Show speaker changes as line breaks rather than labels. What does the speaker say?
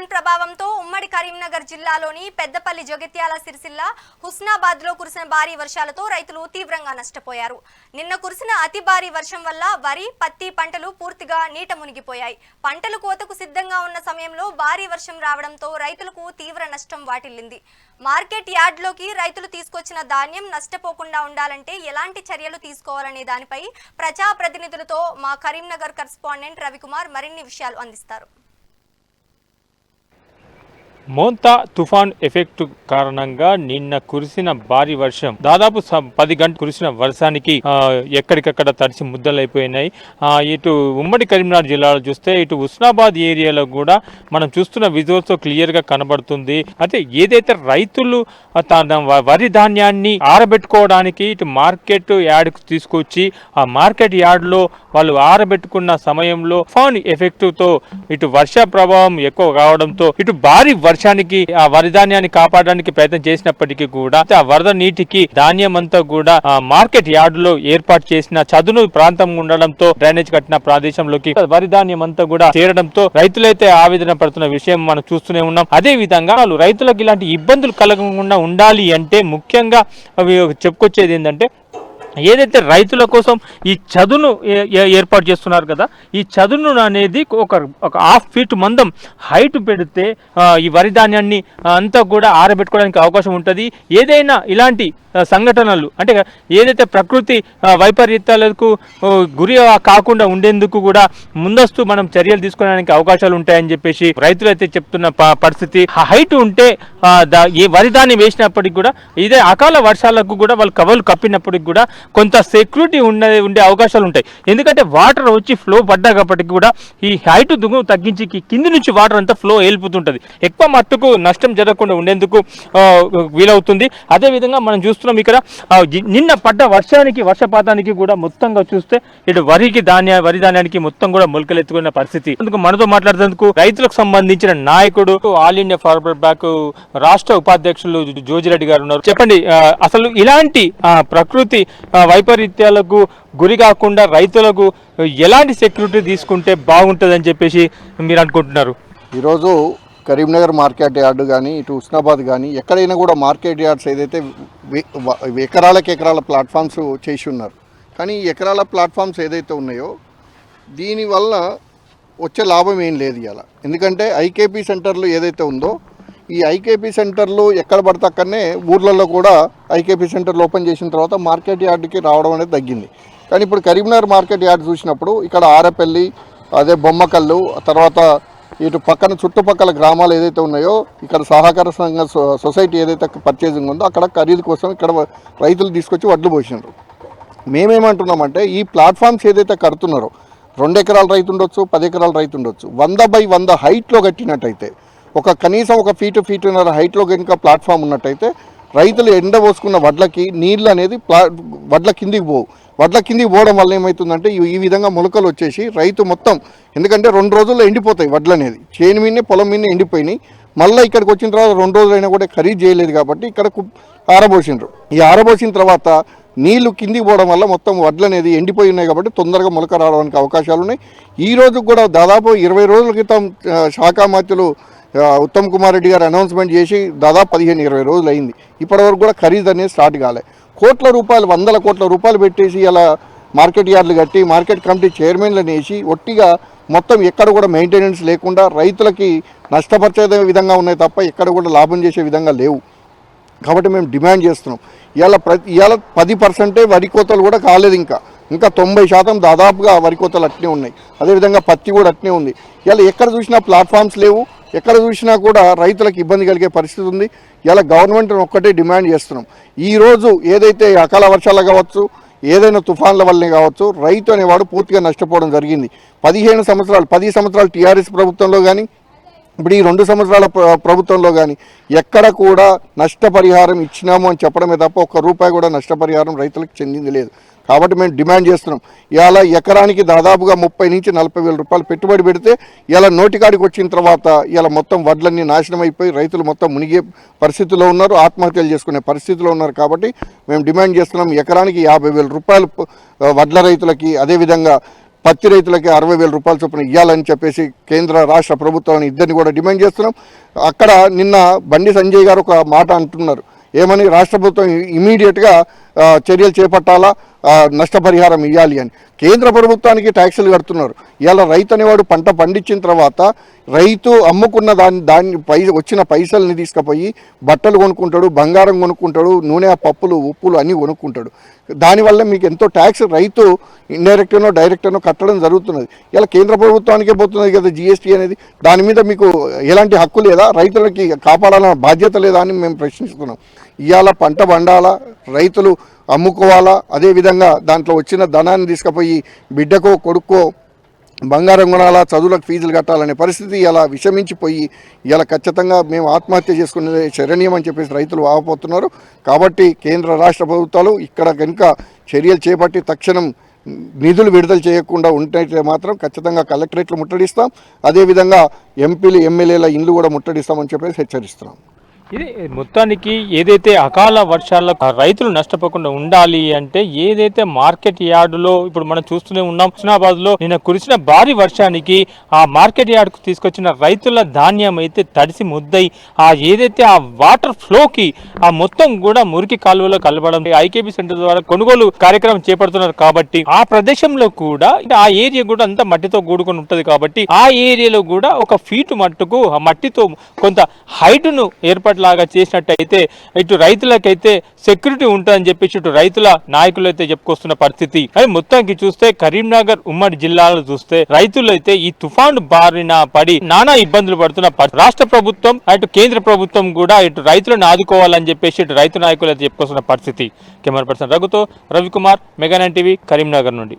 తుఫాన్ ప్రభావంతో ఉమ్మడి కరీంనగర్ జిల్లాలోని పెద్దపల్లి జగిత్యాల సిరిసిల్ల హుస్నాబాద్లో కురిసిన భారీ వర్షాలతో రైతులు తీవ్రంగా నష్టపోయారు. నిన్న కురిసిన అతి భారీ వర్షం వల్ల వరి పత్తి పంటలు పూర్తిగా నీట మునిగిపోయాయి. పంటలు కోతకు సిద్ధంగా ఉన్న సమయంలో భారీ వర్షం రావడంతో రైతులకు తీవ్ర నష్టం వాటిల్లింది. మార్కెట్ యార్డ్లోకి రైతులు తీసుకొచ్చిన ధాన్యం నష్టపోకుండా ఉండాలంటే ఎలాంటి చర్యలు తీసుకోవాలనే దానిపై ప్రజాప్రతినిధులతో మా కరీంనగర్ కరస్పాండెంట్ రవికుమార్ మరిన్ని విషయాలు అందిస్తారు.
మోంతా తుఫాన్ ఎఫెక్ట్ కారణంగా నిన్న కురిసిన భారీ వర్షం. దాదాపు పది గంటలు కురిసిన వర్షానికి ఎక్కడికక్కడ తడిసి ముద్దలైపోయినాయి. ఇటు ఉమ్మడి కరీంనగర్ జిల్లాలో చూస్తే ఇటు ఉస్నాబాద్ ఏరియాలో కూడా మనం చూస్తున్న విజువల్స్ క్లియర్గా కనబడుతుంది. అయితే ఏదైతే రైతులు తన వరి ధాన్యాన్ని ఆరబెట్టుకోవడానికి ఇటు మార్కెట్ యార్డ్కు తీసుకొచ్చి ఆ మార్కెట్ యార్డ్లో వాళ్ళు ఆరబెట్టుకున్న సమయంలో తుఫాన్ ఎఫెక్ట్తో ఇటు వర్ష ప్రభావం ఎక్కువ కావడంతో ఇటు భారీ వర్షానికి ఆ వరిధాన్యాన్ని కాపాడడానికి ప్రయత్నం చేసినప్పటికీ కూడా ఆ వరద నీటికి ధాన్యం అంతా కూడా మార్కెట్ యార్డులో ఏర్పాటు చేసిన చదును ప్రాంతం ఉండడంతో డ్రైనేజ్ కట్టిన ప్రదేశంలోకి వరిధాన్యం అంతా కూడా చేరడంతో రైతులైతే ఆవేదన పడుతున్న విషయం మనం చూస్తూనే ఉన్నాం. అదే విధంగా వాళ్ళు రైతులకు ఇలాంటి ఇబ్బందులు కలగకుండా ఉండాలి అంటే ముఖ్యంగా అవి చెప్పుకొచ్చేది ఏంటంటే ఏదైతే రైతుల కోసం ఈ చదును ఏ- ఏర్పాటు చేస్తున్నారు కదా ఈ చదును అనేది ఒక ఒక హాఫ్ ఫీట్ మందం హైట్ పెడితే ఈ వరి ధాన్యాన్ని అంతా కూడా ఆరబెట్టుకోవడానికి అవకాశం ఉంటుంది. ఏదైనా ఇలాంటి సంఘటనలు. అంటే ఏదైతే ప్రకృతి వైపరీత్యాలకు గురి కాకుండా ఉండేందుకు కూడా ముందస్తు మనం చర్యలు తీసుకోవడానికి అవకాశాలు ఉంటాయని చెప్పేసి రైతులు అయితే చెప్తున్న పరిస్థితి. హైట్ ఉంటే దా- ఏ వరి దాన్ని వేసినప్పటికి కూడా ఇదే అకాల వర్షాలకు కూడా వాళ్ళు కవలు కప్పినప్పటికి కూడా కొంత సెక్యూరిటీ ఉండే ఉండే అవకాశాలు ఉంటాయి. ఎందుకంటే వాటర్ వచ్చి ఫ్లో పడ్డాకప్పటికి కూడా ఈ హైట్ దుమ్ము తగ్గించి కింది నుంచి వాటర్ అంతా ఫ్లో వెళ్ళిపోతుంటుంది ఎక్కువ మట్టుకు నష్టం జరగకుండా ఉండేందుకు వీలవుతుంది. అదేవిధంగా మనం చూస్తున్నాం ఇక్కడ. నిన్న పడ్డ వర్షానికి వర్షపాతానికి కూడా మొత్తంగా చూస్తే ఇటు వరికి ధాన్య వరి ధాన్యానికి మొత్తం కూడా మొలకలెత్తుకున్న పరిస్థితి. అందుకు మనతో మాట్లాడుతున్నందుకు రైతులకు సంబంధించిన నాయకుడు ఆల్ ఇండియా ఫార్వర్డ్ బ్యాక్ రాష్ట్ర ఉపాధ్యక్షులు జోజిరెడ్డి గారు ఉన్నారు. చెప్పండి అసలు ఇలాంటి ప్రకృతి వైపరీత్యాలకు గురి కాకుండా రైతులకు ఎలాంటి సెక్యూరిటీ తీసుకుంటే బాగుంటుందని చెప్పేసి మీరు అనుకుంటున్నారు?
ఈరోజు కరీంనగర్ మార్కెట్ యార్డు కానీ ఇటు ఉస్నాబాద్ కానీ ఎక్కడైనా కూడా మార్కెట్ యార్డ్స్ ఏదైతే ఎకరాలకు ఎకరాల ప్లాట్ఫామ్స్ చేసి ఉన్నారు. కానీ ఈ ఎకరాల ప్లాట్ఫామ్స్ ఏదైతే ఉన్నాయో దీనివల్ల వచ్చే లాభం ఏం లేదు ఇలా ఎందుకంటే ఐకేపీ సెంటర్లు ఏదైతే ఉందో ఈ ఐకేపీ సెంటర్లు ఎక్కడ పడితే అక్కడనే ఊర్లలో కూడా ఐకేపీ సెంటర్లు ఓపెన్ చేసిన తర్వాత మార్కెట్ యార్డ్కి రావడం అనేది తగ్గింది. కానీ ఇప్పుడు కరీంనగర్ మార్కెట్ యార్డ్ చూసినప్పుడు ఇక్కడ ఆరపల్లి అదే బొమ్మకల్లు తర్వాత ఇటు పక్కన చుట్టుపక్కల గ్రామాలు ఏదైతే ఉన్నాయో ఇక్కడ సహకార సంఘ సొ- సొసైటీ ఏదైతే పర్చేసింగ్ ఉందో అక్కడ ఖరీదు కోసం ఇక్కడ రైతులు తీసుకొచ్చి వడ్లు పోసినారు. మేమేమంటున్నామంటే ఈ ప్లాట్ఫామ్స్ ఏదైతే కడుతున్నారో రెండు ఎకరాల రైతు ఉండొచ్చు పది ఎకరాల రైతు ఉండొచ్చు వంద బై వంద హైట్లో కట్టినట్టయితే ఒక కనీసం ఒక ఫీటు ఫీటున్నర హైట్లో కనుక ప్లాట్ఫామ్ ఉన్నట్టయితే రైతులు ఎండ పోసుకున్న వడ్లకి నీళ్ళు అనేది ప్లా వడ్ల కిందికి పోవు. వడ్ల కిందికి పోవడం వల్ల ఏమవుతుందంటే ఈ- విధంగా మొలకలు వచ్చేసి రైతు మొత్తం ఎందుకంటే రెండు రోజుల్లో ఎండిపోతాయి వడ్లు అనేది చేను మీదనే పొలం మీదనే ఎండిపోయినాయి. మళ్ళీ ఇక్కడికి వచ్చిన తర్వాత రెండు రోజులైనా కూడా ఖరీదు చేయలేదు కాబట్టి ఇక్కడ ఆరబోసిండ్రు. ఈ ఆరబోసిన తర్వాత నీళ్ళు కిందికి పోవడం వల్ల మొత్తం వడ్లు అనేది ఎండిపోయి ఉన్నాయి కాబట్టి తొందరగా మొలక రావడానికి అవకాశాలు ఉన్నాయి. ఈ రోజు కూడా దాదాపు ఇరవై రోజుల క్రితం శాఖామాత్యులు ఉత్తమ్ కుమార్ రెడ్డి గారు అనౌన్స్మెంట్ చేసి దాదాపు పదిహేను ఇరవై రోజులు అయింది ఇప్పటివరకు కూడా ఖరీదు అనేది స్టార్ట్ కాలే. కోట్ల రూపాయలు వందల కోట్ల రూపాయలు పెట్టేసి ఇలా మార్కెట్ యార్డులు కట్టి మార్కెట్ కమిటీ చైర్మన్లను వేసి ఒట్టిగా మొత్తం ఎక్కడ కూడా మెయింటెనెన్స్ లేకుండా రైతులకి నష్టపరిచే విధంగా ఉన్నాయి తప్ప ఎక్కడ కూడా లాభం చేసే విధంగా లేవు. కాబట్టి మేము డిమాండ్ చేస్తున్నాం. ఇవాళ ప్రతి ఇవాళ పది పర్సెంటే వరి కోతలు కూడా కాలేదు ఇంకా. ఇంకా తొంభై శాతం దాదాపుగా వరి కోతలు అట్నే ఉన్నాయి. అదేవిధంగా పత్తి కూడా అట్నే ఉంది. ఇవాళ ఎక్కడ చూసినా ప్లాట్ఫామ్స్ లేవు. ఎక్కడ చూసినా కూడా రైతులకు ఇబ్బంది కలిగే పరిస్థితి ఉంది. ఇలా గవర్నమెంట్ ఒక్కటే డిమాండ్ చేస్తున్నాం. ఈరోజు ఏదైతే అకాల వర్షాలు కావచ్చు ఏదైనా తుఫాన్ల వల్లనే కావచ్చు రైతు అనేవాడు పూర్తిగా నష్టపోవడం జరిగింది. పదిహేను సంవత్సరాలు పది సంవత్సరాలు టీఆర్ఎస్ ప్రభుత్వంలో కానీ ఇప్పుడు ఈ రెండు సంవత్సరాల ప్రభుత్వంలో కానీ ఎక్కడ కూడా నష్టపరిహారం ఇచ్చినాము అని చెప్పడమే తప్ప ఒక్క రూపాయి కూడా నష్టపరిహారం రైతులకు చెందింది లేదు. కాబట్టి మేము డిమాండ్ చేస్తున్నాం. ఇలా ఎకరానికి దాదాపుగా ముప్పై నుంచి నలభై వేల రూపాయలు పెట్టుబడి పెడితే ఇలా నోటికాడికి వచ్చిన తర్వాత ఇలా మొత్తం వడ్లన్నీ నాశనం అయిపోయి రైతులు మొత్తం మునిగే పరిస్థితిలో ఉన్నారు ఆత్మహత్యలు చేసుకునే పరిస్థితిలో ఉన్నారు కాబట్టి మేము డిమాండ్ చేస్తున్నాం. ఎకరానికి యాభై వేల రూపాయలు వడ్ల రైతులకి అదేవిధంగా పత్తి రైతులకి అరవై వేల రూపాయల చొప్పున ఇవ్వాలని చెప్పేసి కేంద్ర రాష్ట్ర ప్రభుత్వాలను ఇద్దరిని కూడా డిమాండ్ చేస్తున్నాం. అక్కడ నిన్న బండి సంజయ్ గారు ఒక మాట అంటున్నారు. ఏమని? రాష్ట్ర ప్రభుత్వం ఇమీడియట్గా చర్యలు చేపట్టాలా? నష్టపరిహారం ఇవ్వాలి అని. కేంద్ర ప్రభుత్వానికి ట్యాక్సులు కడుతున్నారు. ఇలా రైతు అనేవాడు పంట పండించిన తర్వాత రైతు అమ్ముకున్న దాన్ని దాన్ని పై వచ్చిన పైసల్ని తీసుకుపోయి బట్టలు కొనుక్కుంటాడు బంగారం కొనుక్కుంటాడు నూనె పప్పులు ఉప్పులు అన్నీ కొనుక్కుంటాడు. దానివల్ల మీకు ఎంతో ట్యాక్స్ రైతు ఇండైరెక్ట్నో డైరెక్ట్నో కట్టడం జరుగుతున్నది. ఇలా కేంద్ర ప్రభుత్వానికే పోతున్నది కదా జిఎస్టీ అనేది. దాని మీద మీకు ఎలాంటి హక్కు లేదా? రైతులకి కాపాడాలన్న బాధ్యత లేదా అని మేము ప్రశ్నిస్తున్నాం. ఇవాళ పంట పండాలా రైతులు అమ్ముకోవాలా? అదేవిధంగా దాంట్లో వచ్చిన ధనాన్ని తీసుకుపోయి బిడ్డకో కొడుకో బంగారం కొనాలా చదువులకు ఫీజులు కట్టాలనే పరిస్థితి ఇలా విషమించిపోయి ఇలా ఖచ్చితంగా మేము ఆత్మహత్య చేసుకునేది శరణీయం అని చెప్పేసి రైతులు వాపోతున్నారు కాబట్టి కేంద్ర రాష్ట్ర ప్రభుత్వాలు ఇక్కడ కనుక చర్యలు చేపట్టి తక్షణం నిధులు విడుదల చేయకుండా ఉంటే మాత్రం ఖచ్చితంగా కలెక్టరేట్లు ముట్టడిస్తాం. అదేవిధంగా ఎంపీలు ఎమ్మెల్యేల ఇండ్లు కూడా ముట్టడిస్తామని చెప్పేసి హెచ్చరిస్తున్నాం.
ఇది మొత్తానికి ఏదైతే అకాల వర్షాల రైతులు నష్టపోకుండా ఉండాలి అంటే ఏదైతే మార్కెట్ యార్డులో ఇప్పుడు మనం చూస్తూనే ఉన్నాం హుస్నాబాద్లో నిన్న కురిసిన భారీ వర్షానికి ఆ మార్కెట్ యార్డ్కు తీసుకొచ్చిన రైతుల ధాన్యం అయితే తడిసి ముద్దై ఆ ఏదైతే ఆ వాటర్ ఫ్లో కి ఆ మొత్తం కూడా మురికి కాలువలో కలపడం ఐకేబీ సెంటర్ ద్వారా కొనుగోలు కార్యక్రమం చేపడుతున్నారు కాబట్టి ఆ ప్రదేశంలో కూడా ఆ ఏరియా కూడా అంతా మట్టితో కూడుకొని ఉంటది కాబట్టి ఆ ఏరియాలో కూడా ఒక ఫీటు మట్టుకు ఆ మట్టితో కొంత హైట్ను లాగా చేసినట్టయితే ఇటు రైతులకైతే సెక్యూరిటీ ఉంటుందని చెప్పేసి ఇటు రైతుల నాయకులు అయితే చెప్పుకొస్తున్న పరిస్థితి. అది మొత్తానికి చూస్తే కరీంనగర్ ఉమ్మడి జిల్లాలో చూస్తే రైతులు అయితే ఈ తుఫాను బారిన పడి నానా ఇబ్బందులు పడుతున్న రాష్ట్ర ప్రభుత్వం అటు కేంద్ర ప్రభుత్వం కూడా ఇటు రైతులను ఆదుకోవాలని చెప్పేసి ఇటు రైతు నాయకులు అయితే చెప్పుకొస్తున్న పరిస్థితి. Camera person రఘుతో Ravikumar mega nine TV Karimnagar నుండి.